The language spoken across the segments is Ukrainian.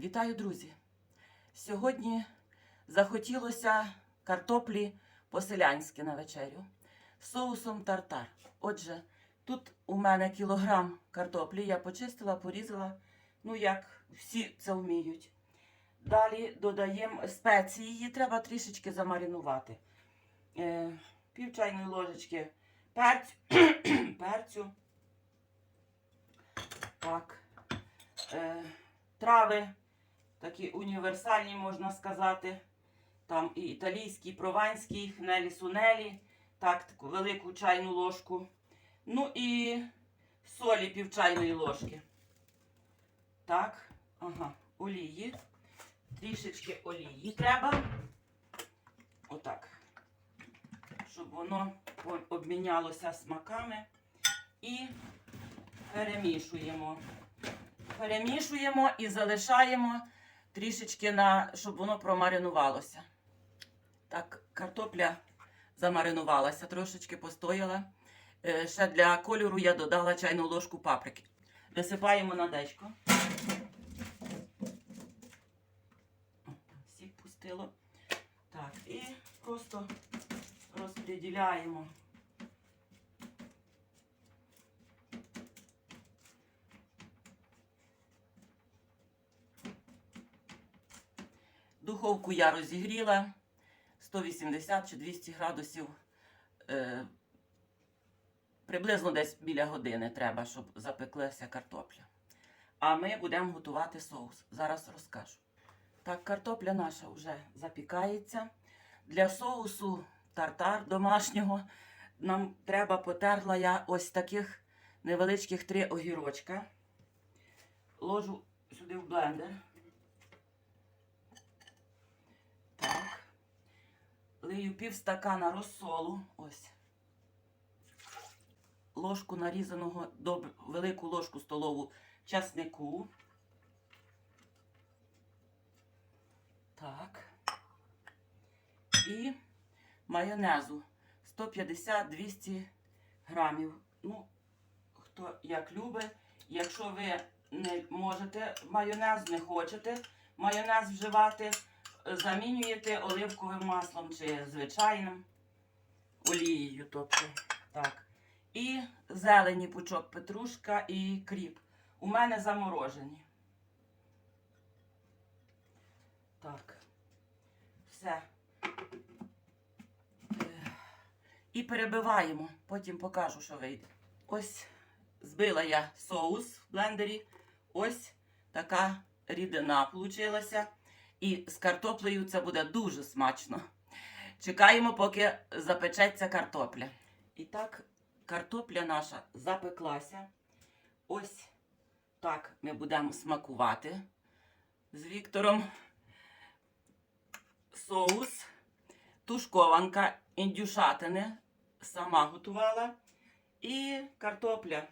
Вітаю, друзі! Сьогодні захотілося картоплі по-селянськи на вечерю з соусом тартар. Отже, тут у мене кілограм картоплі, я почистила, порізала, ну як всі це вміють. Далі додаємо спеції, її треба трішечки замаринувати. Е, пів чайної ложечки перцю, перцю. Так. Е, трави, такі універсальні, можна сказати. Там і італійський, і прованський, хнелі сунелі, так, таку велику чайну ложку. Ну і солі пів чайної ложки. Так, ага, олії. Трішечки олії треба. Отак. Щоб воно обмінялося смаками. І перемішуємо перемішуємо і залишаємо трішечки на, щоб воно промаринувалося. Так, картопля замаринувалася, трошечки постояла. Е, Ще для кольору я додала чайну ложку паприки. Висипаємо на дечко. О, пустило. Так, і просто розподіляємо. Духовку я розігріла 180 чи 200 градусів. Е, приблизно десь біля години треба, щоб запеклася картопля. А ми будемо готувати соус. Зараз розкажу. Так, картопля наша вже запікається. Для соусу тартар домашнього нам треба потерла я ось таких невеличких три огірочка. Ложу сюди в блендер. Так. Лию пів стакана розсолу. Ось. Ложку нарізаного доб... велику ложку столову часнику. Так. І майонезу 150-200 грамів. Ну, хто як любить. Якщо ви не можете майонез, не хочете майонез вживати, замінюєте оливковим маслом чи звичайним олією. Тобто, так. І зелені пучок петрушка і кріп. У мене заморожені. Так. Все. Е, І перебиваємо. Потім покажу, що вийде. Ось збила я соус в блендері. Ось така рідина получилася. І з картоплею це буде дуже смачно. Чекаємо, поки запечеться картопля. І так, картопля наша запеклася. Ось так ми будемо смакувати з Віктором. Соус, тушкованка індюшатини сама готувала. І картопля.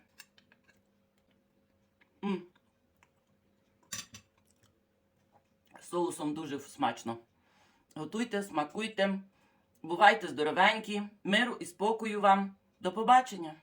Соусом дуже смачно. Готуйте, смакуйте. Бувайте здоровенькі, миру і спокою вам. До побачення!